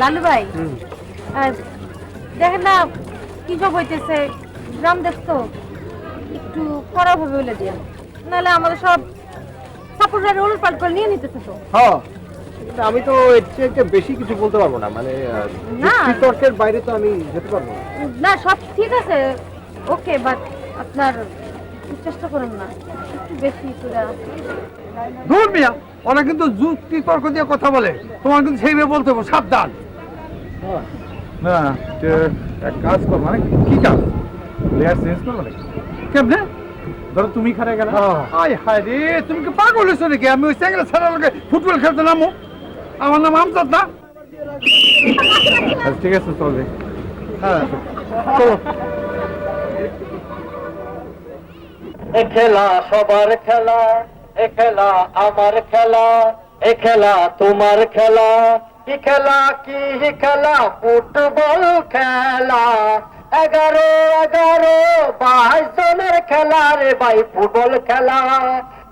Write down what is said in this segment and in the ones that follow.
লালু ভাই? দেখেন না কি সব হইতেছে? গ্রাম দেখতো একটু কড়া ভাবে বলে দিয়ে। নাহলে আমাদের সব সাপোর্টার উলট পাল্ট করে নিয়ে নিতেছে তো। হ্যাঁ। আমি তো এর চেয়ে বেশি কিছু বলতে পারব না। মানে তর্কের বাইরে তো আমি যেতে পারব না। না সব ঠিক আছে। ওকে বাট আপনার চেষ্টা করুন না। একটু বেশি করে দূর মিয়া ওরা কিন্তু যুক্তি তর্ক দিয়ে কথা বলে। তোমার কিন্তু সেইভাবে বলতে হবে সাবধান। না এক কাজ কর মানে কি কাজ? প্লেয়ার চেঞ্জ করব নাকি? কেমনে? ধরো তুমি খারে গেলে। আয় হায় রে তুমি কি পাগল হয়েছো নাকি? আমি ওই স্যাংরা ছাড়া লোকে ফুটবল খেলতে নামো। আমার নাম আমজাদ না? আচ্ছা, ঠিক আছে চলবে হ্যাঁ চলো। খেলা সবার খেলা। এ খেলা আমার খেলা, এ খেলা তোমার খেলা। কি খেলা কি খেলা, ফুটবল খেলা। এগারো এগারো, বাইশ জনের খেলা রে ভাই, ফুটবল খেলা।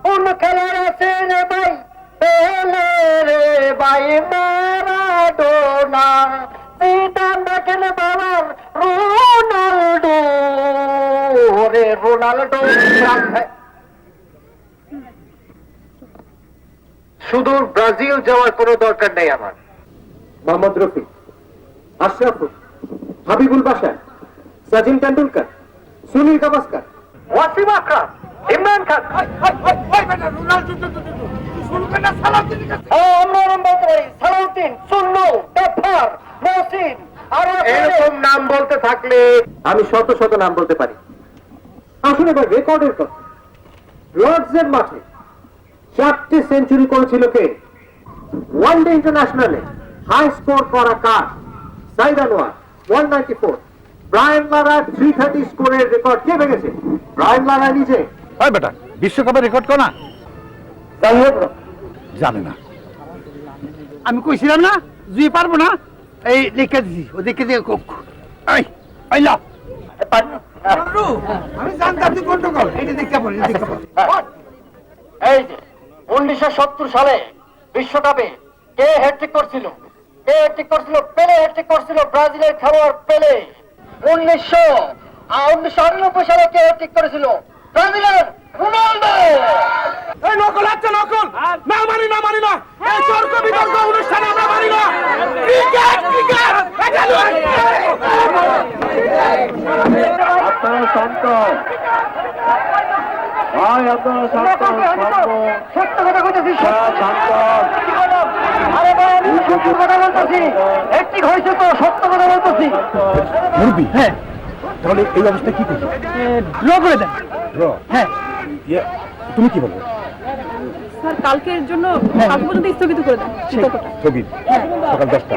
কোন খেলার আছে রে ভাই? পেলে রে ভাই, মারাডোনা। সিদান দেখেন বাবার রোনাল্ডো। রে রোনাল্ডো শুধু ব্রাজিল যাওয়ার কোনো দরকার নেই আমার। মোহাম্মদ রফি আশরাফুল হাবিবুল বাশা সচিন টেন্ডুলকার সুনীল গাভাস্কার। ওয়াসিম আকরাম ইমরান খান। হ্যাঁ, আমরা নাম বলতে পারি সালাউদ্দিন সুন্নু গফার মহসিন আরও এরকম নাম বলতে থাকলে আমি শত শত নাম বলতে পারি। আসলে এবার রেকর্ডের কথা। লর্ডসের মাঠে চারটে সেঞ্চুরি করেছিল কে? ওয়ান ডে ইন্টারন্যাশনালে হাই স্কোর করা কার? Saeed Anwar one ninety four Brian Lara three thirty স্কোরের রেকর্ড কে ভেঙেছে? ব্রায়ান লারা নিজে। হয় বেটা বিশ্বকাপে রেকর্ড কর না? জানে না। আমি কইছিলাম না জুই পারব না? এই লিখে দিছি ও দেখে দিয়ে কোক। এই আইলা আমি জানতাম তুই গন্ডগোল এটা দেখতে পারি দেখতে পারি উনিশশো সত্তর সালে বিশ্বকাপে কে হ্যাট্রিক করছিল? কে হ্যাট্রিক করছিল? পেলে হ্যাট্রিক করছিল ব্রাজিলের খেলোয়াড় পেলে। উনিশশো উনিশশো আটানব্বই সালে কে হ্যাট্রিক করেছিল? ব্রাজিলের রোনাল্ডো এই নকল আছে নকল। না মানি না মানি না। এই তর্ক বিতর্ক অনুষ্ঠানে আমরা মানি না। Cricket cricket! আপনারা শান্ত ভাই আপনারা শান্ত সত্য কথা কইতেছি শান্ত আরে ভাই আমি সত্য কথা বলতেছি। হ্যাট্রিক হয়েছে তো সত্য কথা বলতেছি। মুরবি হ্যাঁ। তাহলে এই অবস্থা কি করবে ড্র করে দেন। ড্র? হ্যাঁ। ইয়ে, তুমি কি বলব স্যার কালকের জন্য কাল পর্যন্ত স্থগিত করে দেন। স্থগিত। সকাল দশটা।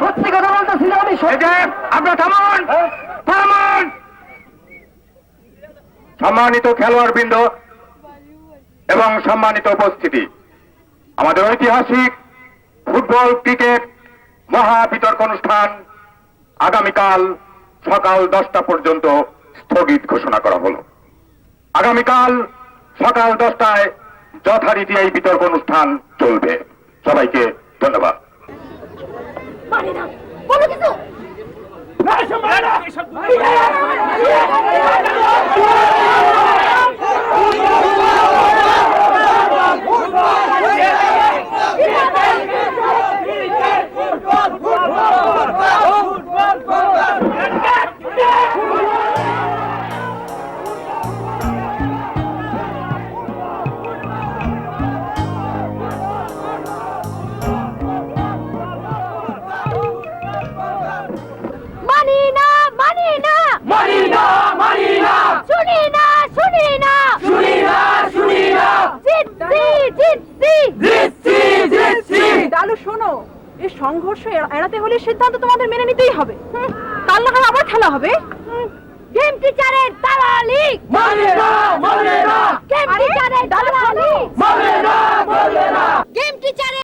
সত্যি কথা বলতেছি। আমি আপনার থামান। সম্মানিত খেলোয়াড় বৃন্দ এবং সম্মানিত উপস্থিতি। আমাদের ঐতিহাসিক ফুটবল ক্রিকেট মহা বিতর্ক অনুষ্ঠান আগামীকাল সকাল দশটা পর্যন্ত স্থগিত ঘোষণা করা হলো। আগামীকাল সকাল দশটায় যথারীতি এই বিতর্ক অনুষ্ঠান চলবে। সবাইকে ধন্যবাদ। মানি শুনি না শুনি না শুনি না শুনি না জিতছি জিতছি জিতছি জিতছি দালু শোনো এই সংঘর্ষ এড়াতে হলে সিদ্ধান্ত তোমাদের মেনে নিতেই হবে। কাল না হয় আবার খেলা হবে। গেম টিচারের দালালি মানে না মানে না গেম টিচারের দালালি মানে না